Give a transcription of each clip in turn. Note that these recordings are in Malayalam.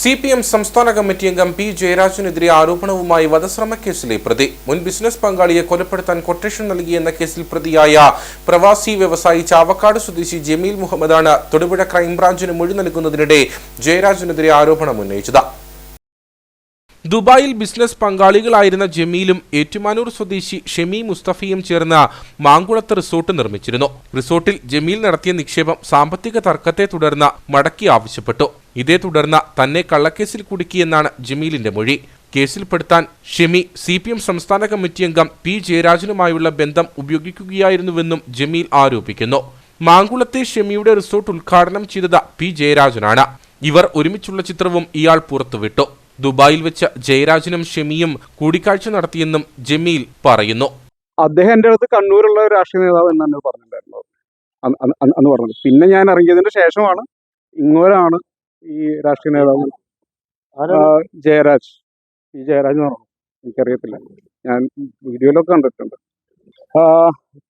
സി പി എം സംസ്ഥാന കമ്മിറ്റി അംഗം പി ജയരാജനെതിരെ ആരോപണവുമായി വധശ്രമ കേസിലെ പ്രതി. മുൻ ബിസിനസ് പങ്കാളിയെ കൊലപ്പെടുത്താൻ കൊട്ടേഷൻ നൽകിയെന്ന കേസിൽ പ്രതിയായ പ്രവാസി വ്യവസായി ചാവക്കാട് സ്വദേശി ജമീൽ മുഹമ്മദാണ് തൊടുപുഴ ക്രൈംബ്രാഞ്ചിന് മൊഴി നൽകുന്നതിനിടെ ജയരാജനെതിരെ ആരോപണം ഉന്നയിച്ചത്. ദുബായിൽ ബിസിനസ് പങ്കാളികളായിരുന്ന ജമീലും ഏറ്റുമാനൂർ സ്വദേശി ഷെമി മുസ്തഫയും ചേർന്ന മാങ്കുളത്ത് റിസോർട്ട് നിർമ്മിച്ചിരുന്നു. റിസോർട്ടിൽ ജമീൽ നടത്തിയ നിക്ഷേപം സാമ്പത്തിക തർക്കത്തെ തുടർന്ന് മടക്കി ആവശ്യപ്പെട്ടു. ഇതേ തുടർന്ന് തന്നെ കള്ളക്കേസിൽ കുടുക്കിയെന്നാണ് ജമീലിന്റെ മൊഴി. കേസിൽപ്പെടുത്താൻ ഷെമി സി പി എം സംസ്ഥാന കമ്മിറ്റി അംഗം പി ജയരാജനുമായുള്ള ബന്ധം ഉപയോഗിക്കുകയായിരുന്നുവെന്നും ജമീൽ ആരോപിക്കുന്നു. മാങ്കുളത്തെ ഷെമിയുടെ റിസോർട്ട് ഉദ്ഘാടനം ചെയ്തത് പി ജയരാജനാണ്. ഇവർ ഒരുമിച്ചുള്ള ചിത്രവും ഇയാൾ പുറത്തുവിട്ടു. ദുബായിൽ വെച്ച് ജയരാജനും ഷെമിയും കൂടിക്കാഴ്ച നടത്തിയെന്നും ജമീൽ പറയുന്നു. അദ്ദേഹം എന്റെ അടുത്ത് കണ്ണൂരുള്ള ഒരു രാഷ്ട്രീയ നേതാവ് എന്നാണ് പറഞ്ഞിട്ടുണ്ടായിരുന്നത് അന്ന് പറഞ്ഞത്. പിന്നെ ഞാൻ ഇറങ്ങിയതിന് ശേഷമാണ് ഇങ്ങോരാണ് ഈ രാഷ്ട്രീയ നേതാവ് ആ, ജയരാജ്. ഈ ജയരാജ് എന്ന് പറഞ്ഞു എനിക്കറിയത്തില്ല. ഞാൻ വീഡിയോയിലൊക്കെ കണ്ടിട്ടുണ്ട്. ആ,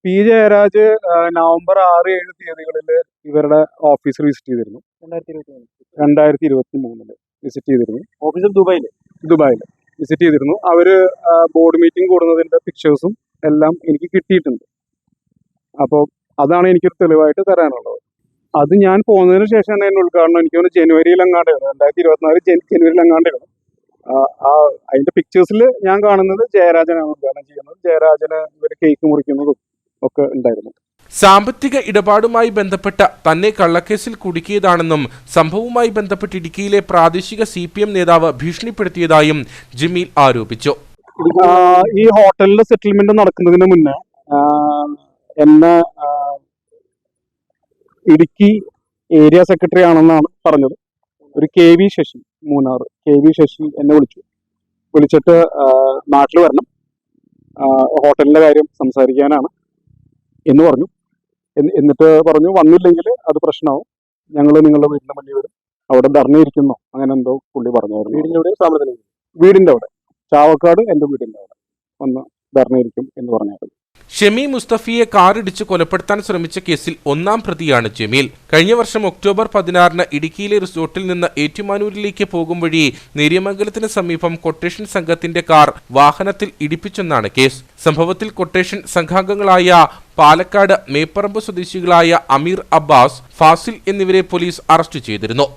പി ജയരാജ് നവംബർ ആറ് ഏഴ് തീയതികളിൽ ഇവരുടെ ഓഫീസ് വിസിറ്റ് ചെയ്തിരുന്നു. രണ്ടായിരത്തി ഇരുപത്തി മൂന്നിൽ വിസിറ്റ് ചെയ്തിരുന്നു. ഓഫീസിൽ ദുബായിൽ ദുബായിൽ വിസിറ്റ് ചെയ്തിരുന്നു. അവർ ബോർഡ് മീറ്റിംഗ് കൂടുന്നതിന്റെ പിക്ചേഴ്സും എല്ലാം എനിക്ക് കിട്ടിയിട്ടുണ്ട്. അപ്പോൾ അതാണ് എനിക്കൊരു തെളിവായിട്ട് തരാനുള്ളത്. അത് ഞാൻ പോകുന്നതിന് ശേഷമാണ് എന്നെ ഉദ്ഘാടനം എനിക്ക് തോന്നുന്നു ജനുവരിയിൽ എങ്ങാണ്ടാണ് രണ്ടായിരത്തി ഇരുപത്തിനാല് ജനുവരിയിൽ അങ്ങാണ്ട് ആ അതിന്റെ പിക്ചേഴ്സിൽ ഞാൻ കാണുന്നത് ജയരാജനാണ് ഉദ്ഘാടനം ചെയ്യുന്നത്. ജയരാജന് ഇവർ കേക്ക് മുറിക്കുന്നതും ഒക്കെ ഉണ്ടായിരുന്നു. സാമ്പത്തിക ഇടപാടുമായി ബന്ധപ്പെട്ട തന്നെ കള്ളക്കേസിൽ കുടുക്കിയതാണെന്നും സംഭവവുമായി ബന്ധപ്പെട്ട് ഇടുക്കിയിലെ പ്രാദേശിക സി നേതാവ് ഭീഷണിപ്പെടുത്തിയതായും ജമീൽ ആരോപിച്ചു. ഈ ഹോട്ടലിൽ സെറ്റിൽമെന്റ് നടക്കുന്നതിന് മുന്നേ എന്നെ ഇടുക്കി ഏരിയ സെക്രട്ടറി ആണെന്നാണ് പറഞ്ഞത്. ഒരു K V Sasi Munnar K V Sasi എന്നെ വിളിച്ചു. വിളിച്ചിട്ട് നാട്ടിൽ വരണം. ഹോട്ടലിന്റെ കാര്യം സംസാരിക്കാനാണ് എന്ന് പറഞ്ഞു. എന്നിട്ട് പറഞ്ഞു വന്നില്ലെങ്കിൽ അത് പ്രശ്നമാവും ഞങ്ങൾ നിങ്ങളുടെ വീടിന്റെ മുന്നിൽ വരും. അവിടെ ധർണയിരിക്കുന്നു. അങ്ങനെ എന്തോ പുള്ളി പറഞ്ഞായിരുന്നു. വീടിന്റെ സ്ഥാപനത്തിൽ വീടിന്റെ അവിടെ. ചാവക്കാട് എന്റെ വീടിന്റെ അവിടെ. വന്ന് ധർണയിരിക്കും എന്ന് പറഞ്ഞായിരുന്നു. ഷെമി മുസ്തഫിയെ കാറിടിച്ച് കൊലപ്പെടുത്താൻ ശ്രമിച്ച കേസിൽ ഒന്നാം പ്രതിയാണ് ജമീൽ. കഴിഞ്ഞ വർഷം ഒക്ടോബർ പതിനാറിന് ഇടുക്കിയിലെ റിസോർട്ടിൽ നിന്ന് ഏറ്റുമാനൂരിലേക്ക് പോകും വഴി നേര്യമംഗലത്തിന് സമീപം കൊട്ടേഷൻ സംഘത്തിന്റെ കാർ വാഹനത്തിൽ ഇടിപ്പിച്ചെന്നാണ് കേസ്. സംഭവത്തിൽ കൊട്ടേഷൻ സംഘാംഗങ്ങളായ പാലക്കാട് മേപ്പറമ്പ് സ്വദേശികളായ അമീർ അബ്ബാസ് ഫാസിൽ എന്നിവരെ പോലീസ് അറസ്റ്റ് ചെയ്തിരുന്നു.